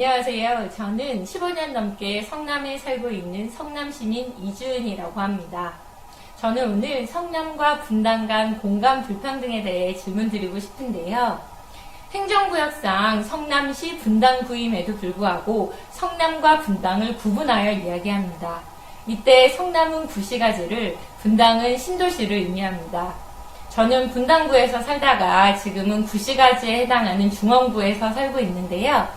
안녕하세요. 저는 15년 넘게 성남에 살고 있는 성남시민 이주은이라고 합니다. 저는 오늘 성남과 분당 간 공간 불평 등에 대해 질문 드리고 싶은데요. 행정구역상 성남시 분당구임에도 불구하고 성남과 분당을 구분하여 이야기합니다. 이때 성남은 구시가지를 분당은 신도시를 의미합니다. 저는 분당구에서 살다가 지금은 구시가지에 해당하는 중원구에서 살고 있는데요.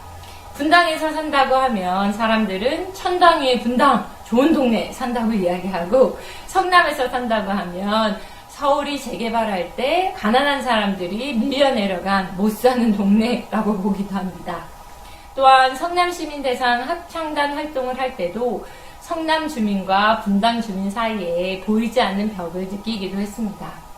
분당에서 산다고 하면 사람들은 천당 위의 분당, 좋은 동네 산다고 이야기하고 성남에서 산다고 하면 서울이 재개발할 때 가난한 사람들이 밀려 내려간 못 사는 동네라고 보기도 합니다. 또한 성남 시민 대상 합창단 활동을 할 때도 성남 주민과 분당 주민 사이에 보이지 않는 벽을 느끼기도 했습니다.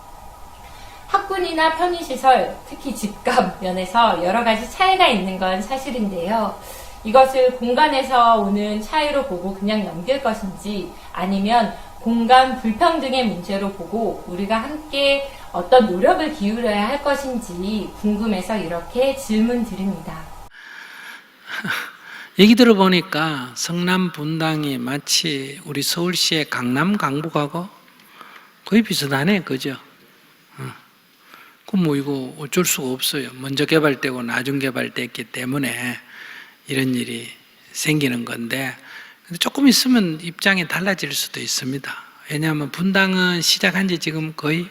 학군이나 편의시설, 특히 집값 면에서 여러 가지 차이가 있는 건 사실인데요. 이것을 공간에서 오는 차이로 보고 그냥 넘길 것인지 아니면 공간 불평등의 문제로 보고 우리가 함께 어떤 노력을 기울여야 할 것인지 궁금해서 이렇게 질문 드립니다. 얘기 들어보니까 성남 분당이 마치 우리 서울시의 강남 강북하고 거의 비슷하네, 그죠? 어. 그럼 뭐 이거 어쩔 수가 없어요. 먼저 개발되고 나중 개발됐기 때문에 이런 일이 생기는 건데 조금 있으면 입장이 달라질 수도 있습니다. 왜냐하면 분당은 시작한 지 지금 거의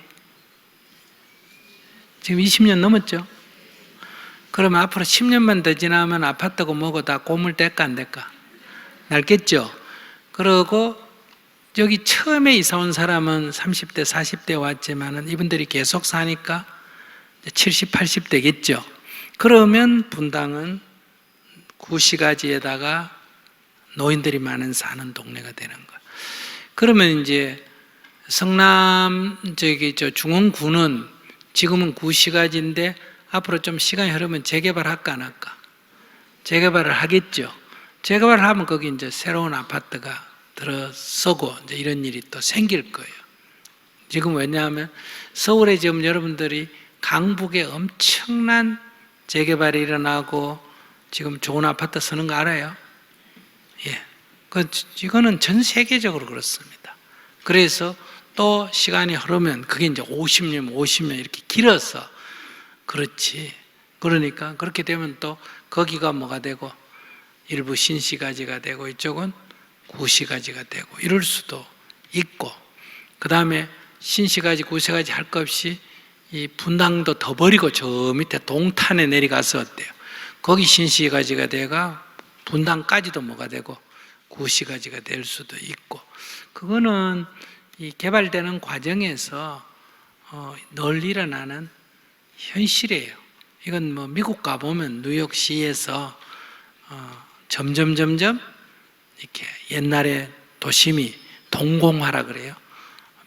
지금 20년 넘었죠. 그러면 앞으로 10년만 더 지나면 아파트고 뭐고 다 고물 될까 안 될까? 날겠죠? 그러고 여기 처음에 이사 온 사람은 30대, 40대 왔지만은 이분들이 계속 사니까 70, 80대겠죠? 그러면 분당은 구시가지에다가 노인들이 많은 사는 동네가 되는 거예요. 그러면 이제 성남 저기 저 중원구는 지금은 구시가지인데 앞으로 좀 시간이 흐르면 재개발할까 안 할까? 재개발을 하겠죠. 재개발을 하면 거기 이제 새로운 아파트가 들어서고 이제 이런 일이 또 생길 거예요. 지금 왜냐하면 서울에 지금 여러분들이 강북에 엄청난 재개발이 일어나고 지금 좋은 아파트 쓰는 거 알아요? 예. 그, 이거는 전 세계적으로 그렇습니다. 그래서 또 시간이 흐르면 그게 이제 50년, 50년 이렇게 길어서 그렇지. 그러니까 그렇게 되면 또 거기가 뭐가 되고 일부 신시가지가 되고 이쪽은 구시가지가 되고 이럴 수도 있고 그 다음에 신시가지 구시가지 할 것 없이 이 분당도 더 버리고 저 밑에 동탄에 내려가서 어때요? 거기 신시가지가 돼가 분당까지도 뭐가 되고 구시가지가 될 수도 있고 그거는 이 개발되는 과정에서 어, 늘 일어나는 현실이에요. 이건 뭐 미국 가보면 뉴욕시에서 어, 점점 점점 이렇게 옛날에 도심이 동공화라 그래요.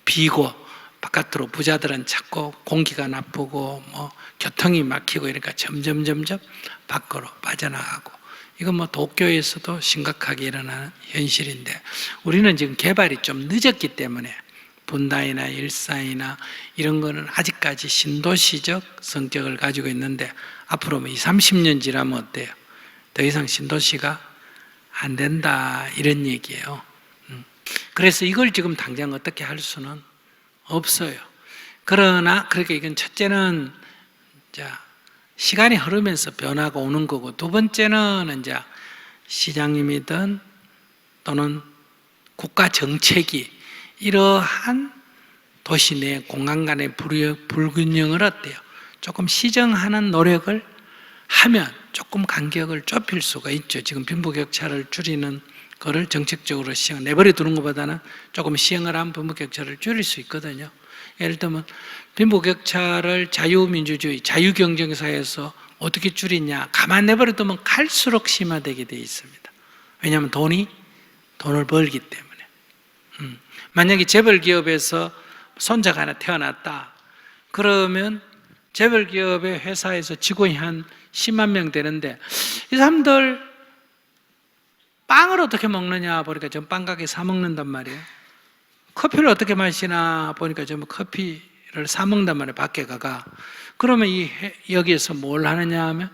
비고 바깥으로 부자들은 자꾸 공기가 나쁘고 뭐 교통이 막히고 이러니까 점점 점점 밖으로 빠져나가고 이건 뭐 도쿄에서도 심각하게 일어나는 현실인데 우리는 지금 개발이 좀 늦었기 때문에 분당이나 일산이나 이런 거는 아직까지 신도시적 성격을 가지고 있는데 앞으로 뭐 2, 30년 지나면 어때요? 더 이상 신도시가 안 된다 이런 얘기예요. 음. 그래서 이걸 지금 당장 어떻게 할 수는 없어요. 그러나 그러니까 이건 첫째는 자 시간이 흐르면서 변화가 오는 거고 두 번째는 이제 시장님이든 또는 국가 정책이 이러한 도시 내 공간 간의 불균형을 어때요? 조금 시정하는 노력을 하면 조금 간격을 좁힐 수가 있죠. 지금 빈부격차를 줄이는 거를 정책적으로 시행, 내버려 두는 것보다는 조금 시행을 한 빈부격차를 줄일 수 있거든요. 예를 들면 빈부격차를 자유민주주의, 자유경쟁사에서 어떻게 줄이냐. 가만 내버려 두면 갈수록 심화되게 되어 있습니다. 왜냐하면 돈이 돈을 벌기 때문에. 음. 만약에 재벌 기업에서 손자가 하나 태어났다. 그러면 재벌 기업의 회사에서 직원이 한 10만 명 되는데 이 사람들 빵을 어떻게 먹느냐 보니까 전 빵가게 사 먹는단 말이에요. 커피를 어떻게 마시나 보니까 전 커피를 사 먹는단 말이에요. 밖에 가가. 그러면 이 여기에서 뭘 하느냐 하면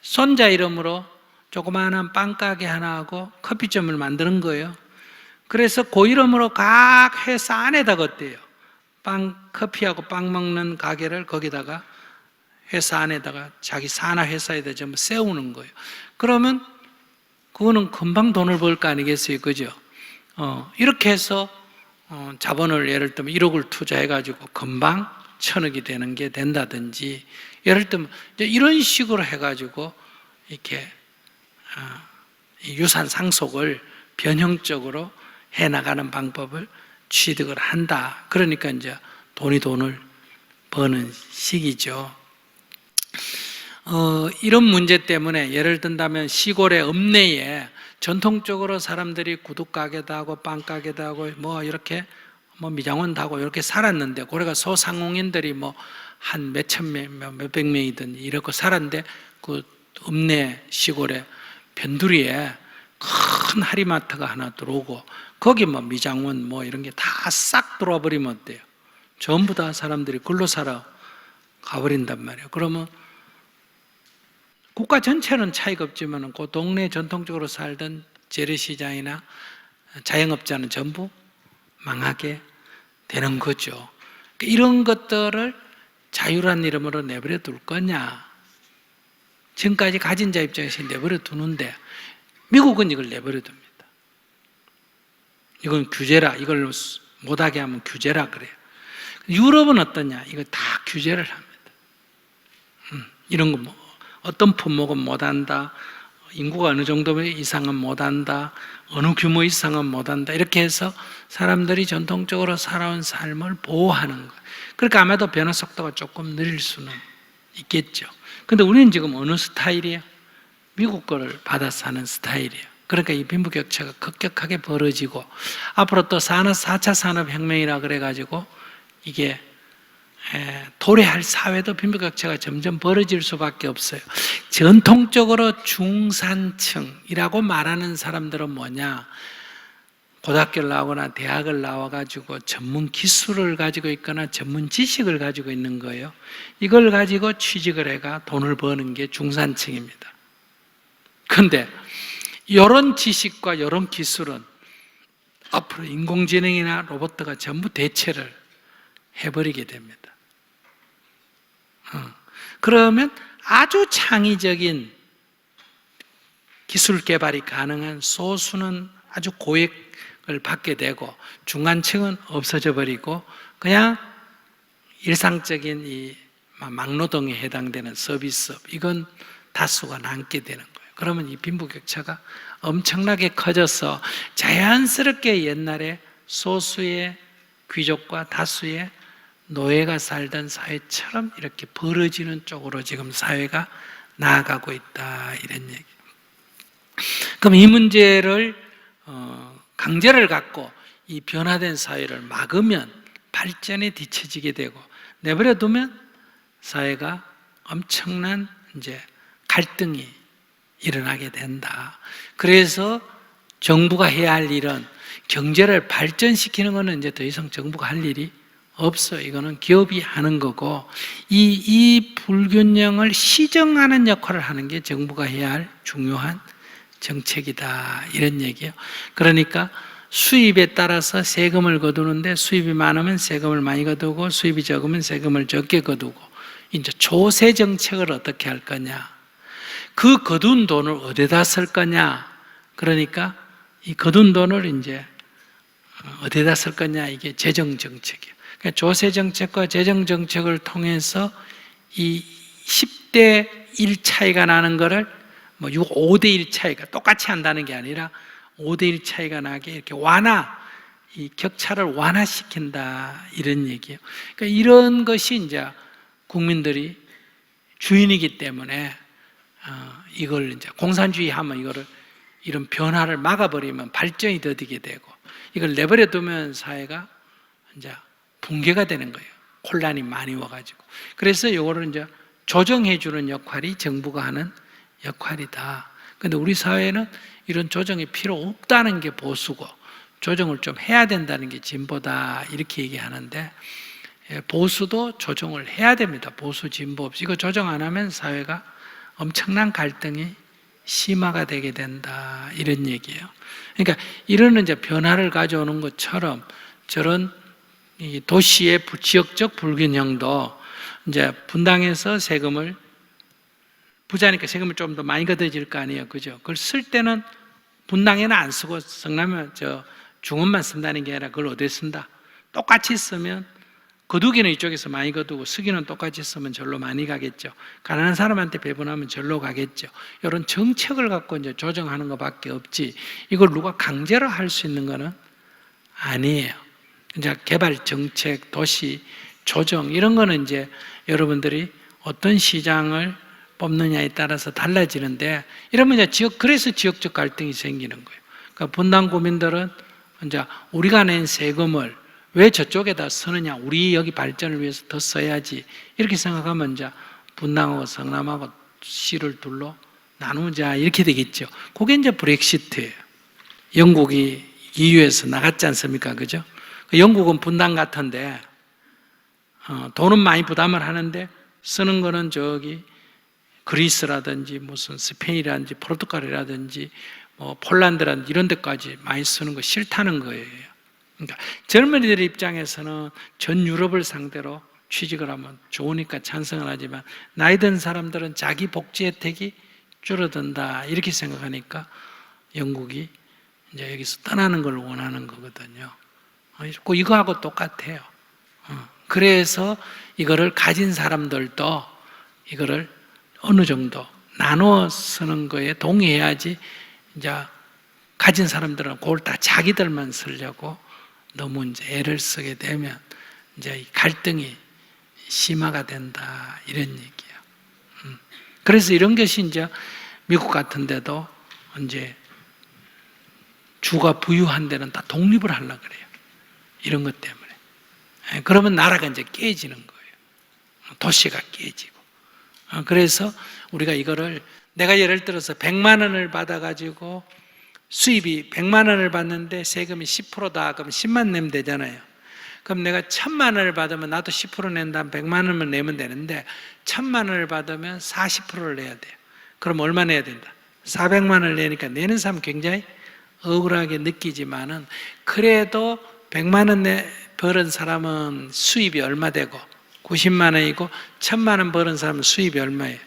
손자 이름으로 조그마한 빵가게 하나 하고 커피점을 만드는 거예요. 그래서 그 이름으로 각 회사 안에다 걷대요. 빵, 커피하고 빵 먹는 가게를 거기다가 회사 안에다가 자기 산하 회사에다 전부 세우는 거예요. 그러면 그거는 금방 돈을 벌 거 아니겠어요? 그죠? 어, 이렇게 해서 어, 자본을 예를 들면 1억을 투자해가지고 금방 천억이 되는 게 된다든지 예를 들면 이런 식으로 해가지고 이렇게 아, 이 유산 상속을 변형적으로 해 나가는 방법을 취득을 한다. 그러니까 이제 돈이 돈을 버는 시기죠. 어, 이런 문제 때문에 예를 든다면 시골의 읍내에 전통적으로 사람들이 구두 가게도 하고 빵 가게도 하고 뭐 이렇게 뭐 미장원도 하고 이렇게 살았는데 고래가 소상공인들이 뭐 한 몇천 명, 몇- 몇백 명이든 이렇게 살았는데 그 읍내 시골에 변두리에 큰 하리마트가 하나 들어오고 거기 뭐 미장원 뭐 이런 게 다 싹 들어와 버리면 어때요? 전부 다 사람들이 글로 살아 가버린단 말이에요. 그러면 국가 전체는 차이가 없지만 그 동네 전통적으로 살던 재래시장이나 자영업자는 전부 망하게 되는 거죠. 그러니까 이런 것들을 자유란 이름으로 내버려 둘 거냐? 지금까지 가진 자 입장에서 내버려 두는데 미국은 이걸 내버려 둡니다. 이건 규제라. 이걸 못하게 하면 규제라 그래요. 유럽은 어떠냐? 이거 다 규제를 합니다. 음, 이런 거 뭐, 어떤 품목은 못한다. 인구가 어느 정도 이상은 못한다. 어느 규모 이상은 못한다. 이렇게 해서 사람들이 전통적으로 살아온 삶을 보호하는 거. 그러니까 아마도 변화 속도가 조금 느릴 수는 있겠죠. 근데 우리는 지금 어느 스타일이에요? 미국 거를 받아서 하는 스타일이에요. 그러니까 이 빈부격차가 급격하게 벌어지고 앞으로 또 산업 4차 산업혁명이라 그래가지고 이게 에, 도래할 사회도 빈부격차가 점점 벌어질 수밖에 없어요. 전통적으로 중산층이라고 말하는 사람들은 뭐냐? 고등학교를 나오거나 대학을 나와가지고 전문 기술을 가지고 있거나 전문 지식을 가지고 있는 거예요. 이걸 가지고 취직을 해가 돈을 버는 게 중산층입니다. 근데 이런 지식과 이런 기술은 앞으로 인공지능이나 로봇가 전부 대체를 해버리게 됩니다. 어. 그러면 아주 창의적인 기술 개발이 가능한 소수는 아주 고액을 받게 되고 중간층은 없어져 버리고 그냥 일상적인 이 막노동에 해당되는 서비스업 이건 다수가 남게 되는 거예요. 그러면 이 빈부격차가 엄청나게 커져서 자연스럽게 옛날에 소수의 귀족과 다수의 노예가 살던 사회처럼 이렇게 벌어지는 쪽으로 지금 사회가 나아가고 있다 이런 얘기. 그럼 이 문제를 어, 강제를 갖고 이 변화된 사회를 막으면 발전에 뒤처지게 되고 내버려 두면 사회가 엄청난 이제 갈등이 일어나게 된다. 그래서 정부가 해야 할 일은 경제를 발전시키는 것은 이제 더 이상 정부가 할 일이 없어. 이거는 기업이 하는 거고, 이, 이 불균형을 시정하는 역할을 하는 게 정부가 해야 할 중요한 정책이다. 이런 얘기예요. 그러니까 수입에 따라서 세금을 거두는데 수입이 많으면 세금을 많이 거두고 수입이 적으면 세금을 적게 거두고 이제 조세 정책을 어떻게 할 거냐. 그 거둔 돈을 어디다 쓸 거냐. 그러니까 이 거둔 돈을 이제 어디다 쓸 거냐. 이게 재정 정책이에요. 그러니까 조세 정책과 재정 정책을 통해서 이 10대 1 차이가 나는 거를 뭐 5대 1 차이가 똑같이 한다는 게 아니라 5대 1 차이가 나게 이렇게 완화, 이 격차를 완화시킨다 이런 얘기예요. 그러니까 이런 것이 이제 국민들이 주인이기 때문에 어, 이걸 이제 공산주의 하면 이거를 이런 변화를 막아버리면 발전이 더디게 되고 이걸 내버려 두면 사회가 이제 붕괴가 되는 거예요. 혼란이 많이 와가지고. 그래서 이거를 이제 조정해 주는 역할이 정부가 하는 역할이다. 근데 우리 사회는 이런 조정이 필요 없다는 게 보수고 조정을 좀 해야 된다는 게 진보다 이렇게 얘기하는데 예, 보수도 조정을 해야 됩니다. 보수 진보 없이 이거 조정 안 하면 사회가 엄청난 갈등이 심화가 되게 된다. 이런 얘기예요. 그러니까 이런 이제 변화를 가져오는 것처럼 저런 이 도시의 부- 지역적 불균형도 이제 분당에서 세금을 부자니까 세금을 좀 더 많이 걷어질 거 아니에요. 그죠? 그걸 쓸 때는 분당에는 안 쓰고 성남에 저 중원만 쓴다는 게 아니라 그걸 어디에 쓴다? 똑같이 쓰면 거두기는 이쪽에서 많이 거두고 쓰기는 똑같이 쓰면 절로 많이 가겠죠. 가난한 사람한테 배분하면 절로 가겠죠. 이런 정책을 갖고 이제 조정하는 것밖에 없지. 이걸 누가 강제로 할 수 있는 거는 아니에요. 이제 개발 정책, 도시 조정 이런 거는 이제 여러분들이 어떤 시장을 뽑느냐에 따라서 달라지는데 이러면 이제 지역 그래서 지역적 갈등이 생기는 거예요. 그러니까 분당 구민들은 이제 우리가 낸 세금을 왜 저쪽에다 쓰느냐? 우리 여기 발전을 위해서 더 써야지. 이렇게 생각하면 이제 분당하고 성남하고 시를 둘로 나누자 이렇게 되겠죠. 그게 이제 브렉시트예요. 영국이 EU에서 나갔지 않습니까? 그죠? 그 영국은 분당 같은데 어, 돈은 많이 부담을 하는데 쓰는 거는 저기 그리스라든지 무슨 스페인이라든지 포르투갈이라든지 뭐 폴란드라든지 이런 데까지 많이 쓰는 거 싫다는 거예요. 그러니까 젊은이들 입장에서는 전 유럽을 상대로 취직을 하면 좋으니까 찬성을 하지만 나이 든 사람들은 자기 복지 혜택이 줄어든다 이렇게 생각하니까 영국이 이제 여기서 떠나는 걸 원하는 거거든요. 어, 그 이거하고 똑같아요. 어, 그래서 이거를 가진 사람들도 이거를 어느 정도 나눠 쓰는 거에 동의해야지 이제 가진 사람들은 그걸 다 자기들만 쓰려고 너무 이제 애를 쓰게 되면 이제 이 갈등이 심화가 된다 이런 얘기예요. 음. 그래서 이런 것이 이제 미국 같은 데도 이제 주가 부유한 데는 다 독립을 하려 그래요. 이런 것 때문에. 예, 그러면 나라가 이제 깨지는 거예요. 도시가 깨지고. 어, 그래서 우리가 이거를 내가 예를 들어서 100만 원을 받아가지고 수입이 100만 원을 받는데 세금이 10%다. 그럼 10만 내면 되잖아요. 그럼 내가 1000만 원을 받으면 나도 10% 낸다. 100만 원만 내면 되는데 1000만 원을 받으면 40%를 내야 돼요. 그럼 얼마 내야 된다? 400만 원을 내니까 내는 사람 굉장히 억울하게 느끼지만은 그래도 100만 원 내, 벌은 사람은 수입이 얼마 되고 90만 원이고 1000만 원 벌은 사람은 수입이 얼마예요?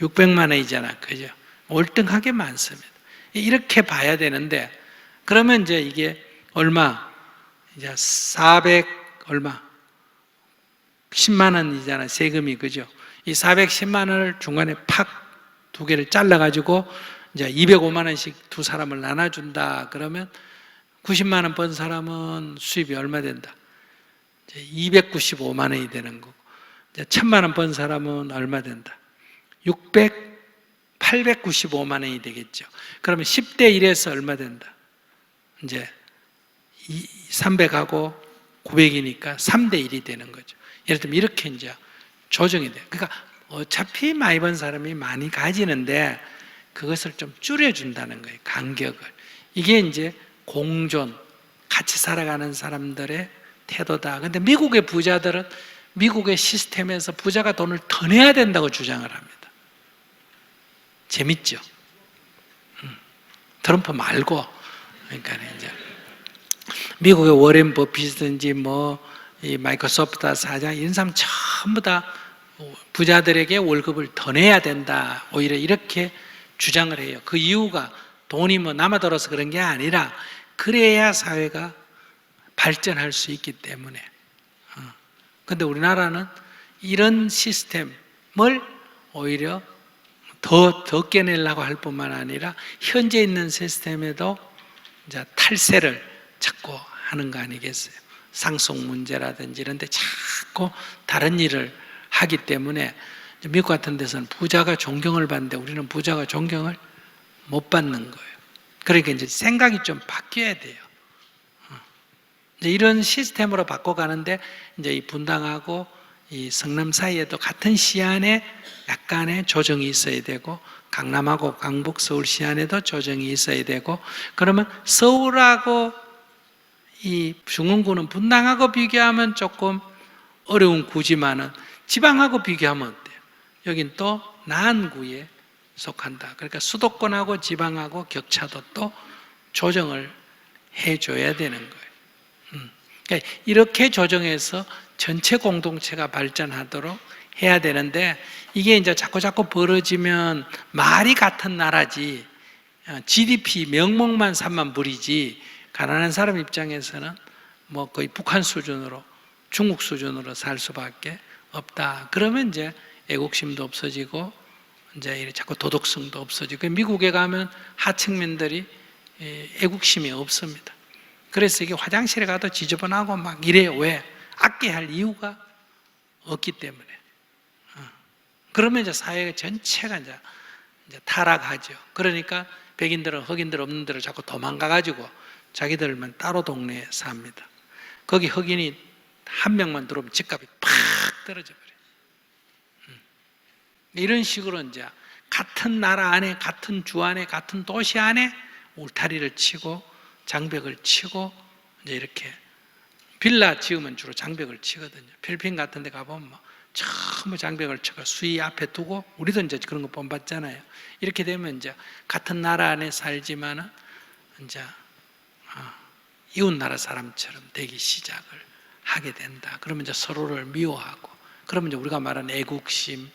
600만 원이잖아. 그죠? 월등하게 많습니다. 이렇게 봐야 되는데 그러면 이제 이게 얼마? 이제 400 얼마? 10만 원이잖아. 세금이 그죠? 이 410만 원을 중간에 팍 두 개를 잘라 가지고 이제 205만 원씩 두 사람을 나눠 준다. 그러면 90만 원 번 사람은 수입이 얼마 된다? 이제 295만 원이 되는 거고. 이제 1000만 원 번 사람은 얼마 된다? 600 895만 원이 되겠죠. 그러면 10대 1에서 얼마 된다? 이제 300하고 900이니까 3대 1이 되는 거죠. 예를 들면 이렇게 이제 조정이 돼요. 그러니까 어차피 많이 번 사람이 많이 가지는데 그것을 좀 줄여준다는 거예요. 간격을. 이게 이제 공존, 같이 살아가는 사람들의 태도다. 근데 미국의 부자들은 미국의 시스템에서 부자가 돈을 더 내야 된다고 주장을 합니다. 재밌죠? 음. 트럼프 말고, 그러니까 이제 미국의 워렌 버핏이든지 뭐 이 마이크로소프트 사장 이런 사람 전부 다 부자들에게 월급을 더 내야 된다. 오히려 이렇게 주장을 해요. 그 이유가 돈이 뭐 남아 들어서 그런 게 아니라 그래야 사회가 발전할 수 있기 때문에. 그런데 우리나라는 이런 시스템을 오히려 더, 더 깨내려고 할 뿐만 아니라 현재 있는 시스템에도 이제 탈세를 자꾸 하는 거 아니겠어요? 상속 문제라든지 이런 데 자꾸 다른 일을 하기 때문에 미국 같은 데서는 부자가 존경을 받는데 우리는 부자가 존경을 못 받는 거예요. 그러니까 이제 생각이 좀 바뀌어야 돼요. 어. 이제 이런 시스템으로 바꿔가는데 이제 이 분당하고 이 성남 사이에도 같은 시안에 약간의 조정이 있어야 되고 강남하고 강북 서울 시안에도 조정이 있어야 되고 그러면 서울하고 이 중원구는 분당하고 비교하면 조금 어려운 구지만은 지방하고 비교하면 어때요? 여긴 또 나은 구에 속한다. 그러니까 수도권하고 지방하고 격차도 또 조정을 해줘야 되는 거예요. 음. 그러니까 이렇게 조정해서 전체 공동체가 발전하도록 해야 되는데 이게 이제 자꾸 자꾸 벌어지면 말이 같은 나라지 어, GDP 명목만 삼만 부리지 가난한 사람 입장에서는 뭐 거의 북한 수준으로 중국 수준으로 살 수밖에 없다. 그러면 이제 애국심도 없어지고 이제 자꾸 도덕성도 없어지고 미국에 가면 하층민들이 예, 애국심이 없습니다. 그래서 이게 화장실에 가도 지저분하고 막 이래요. 왜? 아껴야 할 이유가 없기 때문에. 어. 그러면 이제 사회 전체가 이제, 이제 타락하죠. 그러니까 백인들은 흑인들 없는 데로 자꾸 도망가가지고 자기들만 따로 동네에 삽니다. 거기 흑인이 한 명만 들어오면 집값이 팍 떨어져 버려요. 음. 이런 식으로 이제 같은 나라 안에, 같은 주 안에, 같은 도시 안에 울타리를 치고 장벽을 치고 이제 이렇게 빌라 지으면 주로 장벽을 치거든요. 필리핀 같은 데 가보면 뭐 전부 장벽을 쳐가 수위 앞에 두고 우리도 이제 그런 거 본봤잖아요. 이렇게 되면 이제 같은 나라 안에 살지만은 이제 아, 이웃 나라 사람처럼 되기 시작을 하게 된다. 그러면 이제 서로를 미워하고 그러면 이제 우리가 말하는 애국심,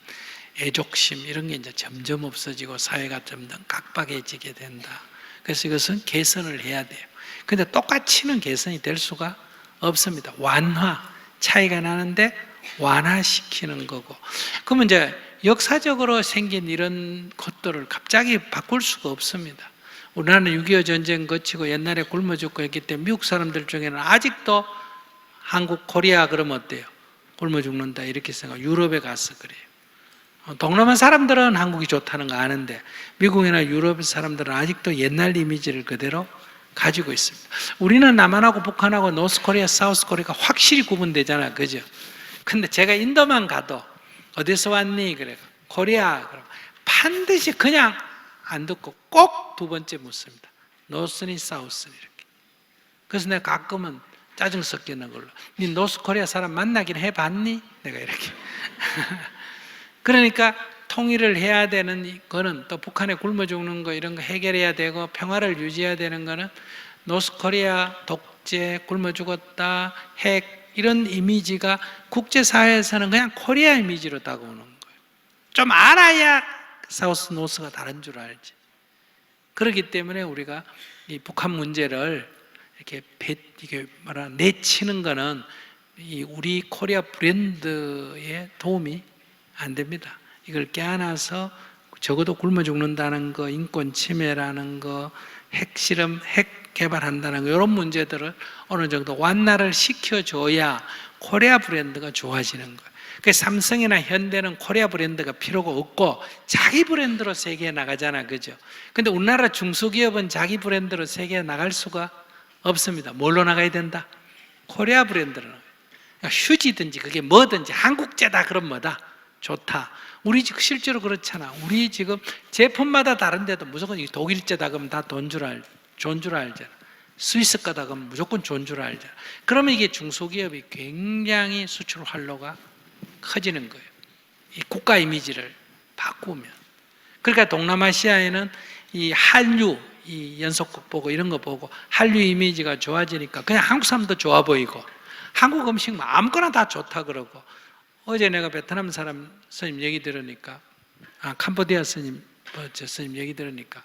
애족심 이런 게 이제 점점 없어지고 사회가 점점 각박해지게 된다. 그래서 이것은 개선을 해야 돼요. 근데 똑같이는 개선이 될 수가 없습니다. 완화, 차이가 나는데 완화시키는 거고. 그러면 이제 역사적으로 생긴 이런 것들을 갑자기 바꿀 수가 없습니다. 우리나라는 6.25 전쟁 거치고 옛날에 굶어 죽고 했기 때문에 미국 사람들 중에는 아직도 한국, 코리아 그러면 어때요? 굶어 죽는다 이렇게 생각. 유럽에 가서 그래요. 어, 동남아 사람들은 한국이 좋다는 거 아는데 미국이나 유럽 사람들은 아직도 옛날 이미지를 그대로 가지고 있습니다. 우리는 남한하고 북한하고 노스코리아, 사우스코리아가 확실히 구분되잖아. 그죠? 근데 제가 인도만 가도 어디서 왔니? 그래. 코리아. 그럼 반드시 그냥 안 듣고 꼭 두 번째 묻습니다. 노스니 사우스니 이렇게. 그래서 내가 가끔은 짜증 섞이는 걸로. 네 노스코리아 사람 만나긴 해봤니? 내가 이렇게. 그러니까 통일을 해야 되는 거는 또 북한에 굶어 죽는 거 이런 거 해결해야 되고 평화를 유지해야 되는 거는 노스코리아 독재 굶어 죽었다 핵 이런 이미지가 국제사회에서는 그냥 코리아 이미지로 다가오는 거예요. 좀 알아야 사우스 노스가 다른 줄 알지. 그렇기 때문에 우리가 이 북한 문제를 이렇게 배, 이게 뭐라 내치는 거는 이 우리 코리아 브랜드에 도움이 안 됩니다. 이걸 깨안아서 적어도 굶어 죽는다는 거, 인권 침해라는 거, 핵실험, 핵 개발한다는 거, 이런 문제들을 어느 정도 완화를 시켜줘야 코리아 브랜드가 좋아지는 거예요. 그 삼성이나 현대는 코리아 브랜드가 필요가 없고 자기 브랜드로 세계에 나가잖아. 그죠? 근데 우리나라 중소기업은 자기 브랜드로 세계에 나갈 수가 없습니다. 뭘로 나가야 된다? 코리아 브랜드로. 그러니까 휴지든지 그게 뭐든지 한국제다 그럼 뭐다? 좋다. 우리 지금 실제로 그렇잖아. 우리 지금 제품마다 다른데도 무조건 이 독일제다 그러면 다 돈 줄 알, 좋은 줄 알잖아. 스위스 거다 그러면 무조건 좋은 줄 알잖아. 그러면 이게 중소기업이 굉장히 수출 활로가 커지는 거예요. 이 국가 이미지를 바꾸면. 그러니까 동남아시아에는 이 한류, 이 연속극 보고 이런 거 보고 한류 이미지가 좋아지니까 그냥 한국 사람도 좋아 보이고 한국 음식 뭐 아무거나 다 좋다 그러고 어제 내가 베트남 사람 스님 얘기 들으니까 아 캄보디아 스님 뭐저 스님 얘기 들으니까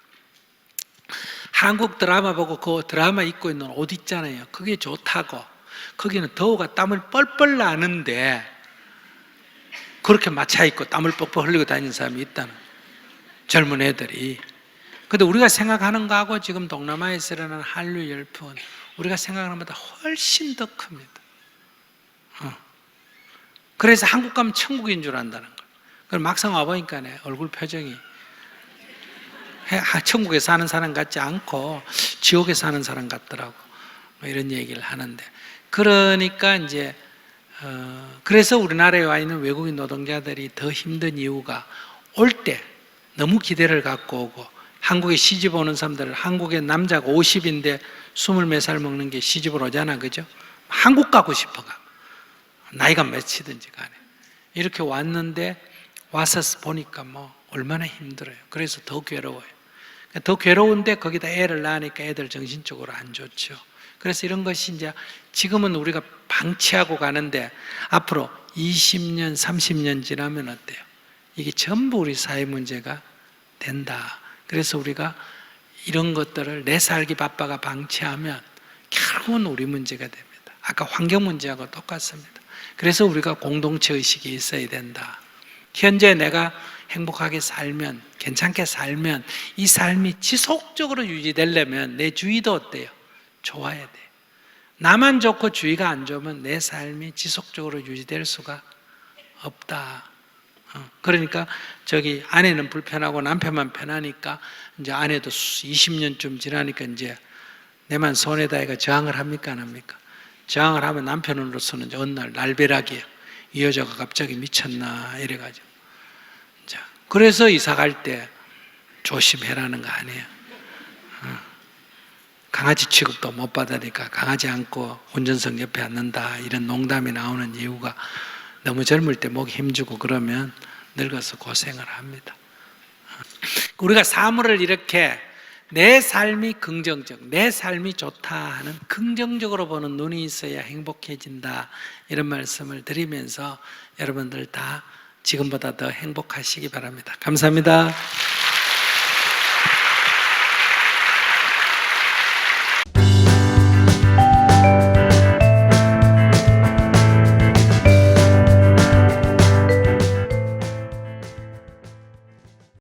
한국 드라마 보고 그 드라마 입고 있는 옷 있잖아요. 그게 좋다고. 거기는 더우가 땀을 뻘뻘 나는데 그렇게 맞춰 입고 땀을 뻑뻑 흘리고 다니는 사람이 있다는 젊은 애들이. 근데 우리가 생각하는 거하고 지금 동남아에서 일어나는 한류 열풍은 우리가 생각하는 것보다 훨씬 더 큽니다. 어. 그래서 한국 가면 천국인 줄 안다는 거예요. 그럼 막상 와보니까 내 얼굴 표정이 아, 천국에 사는 사람 같지 않고 지옥에 사는 사람 같더라고. 뭐 이런 얘기를 하는데. 그러니까 이제, 어, 그래서 우리나라에 와 있는 외국인 노동자들이 더 힘든 이유가 올 때 너무 기대를 갖고 오고 한국에 시집 오는 사람들, 한국의 남자가 50인데 24살 먹는 게 시집을 오잖아. 그죠? 한국 가고 싶어가. 나이가 몇이든지 간에. 이렇게 왔는데 와서 보니까 뭐 얼마나 힘들어요. 그래서 더 괴로워요. 더 괴로운데 거기다 애를 낳으니까 애들 정신적으로 안 좋죠. 그래서 이런 것이 이제 지금은 우리가 방치하고 가는데 앞으로 20년, 30년 지나면 어때요? 이게 전부 우리 사회 문제가 된다. 그래서 우리가 이런 것들을 내 살기 바빠가 방치하면 결국은 우리 문제가 됩니다. 아까 환경 문제하고 똑같습니다. 그래서 우리가 공동체 의식이 있어야 된다. 현재 내가 행복하게 살면, 괜찮게 살면 이 삶이 지속적으로 유지되려면 내 주위도 어때요? 좋아야 돼. 나만 좋고 주위가 안 좋으면 내 삶이 지속적으로 유지될 수가 없다. 어, 그러니까 저기 아내는 불편하고 남편만 편하니까 이제 아내도 20년쯤 지나니까 이제 내만 손에다가 저항을 합니까 안 합니까? 저항을 하면 남편으로서는 어느 날 날벼락이에요. 이 여자가 갑자기 미쳤나 이래가지고. 자, 그래서 이사 갈 때 조심해라는 거 아니에요. 어. 강아지 취급도 못 받으니까 강아지 안고 운전석 옆에 앉는다 이런 농담이 나오는 이유가 너무 젊을 때 목에 힘주고 그러면 늙어서 고생을 합니다. 우리가 사물을 이렇게 내 삶이 긍정적, 내 삶이 좋다 하는 긍정적으로 보는 눈이 있어야 행복해진다. 이런 말씀을 드리면서 여러분들 다 지금보다 더 행복하시기 바랍니다. 감사합니다.